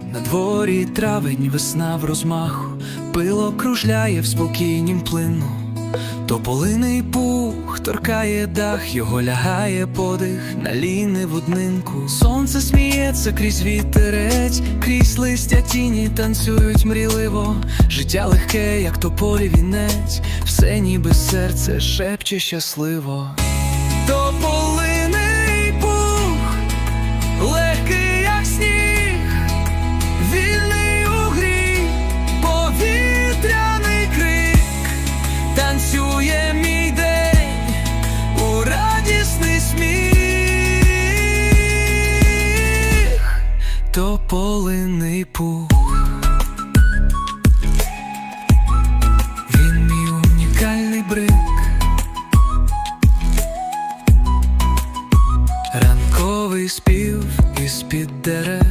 На дворі травень, весна в розмаху, пило кружляє в спокійнім плину, Тополиний пух торкає дах, його лягає подих на ліни в однинку. Сонце сміється крізь вітерець, крізь листя тіні танцюють мрійливо. Життя легке, як тополі вінець, все ніби серце шепче щасливо. вільний у грі, повітряний крик, танцює мій день у радісний сміх, то пух. Він мій унікальний брик. Ранковий спів із під дерев.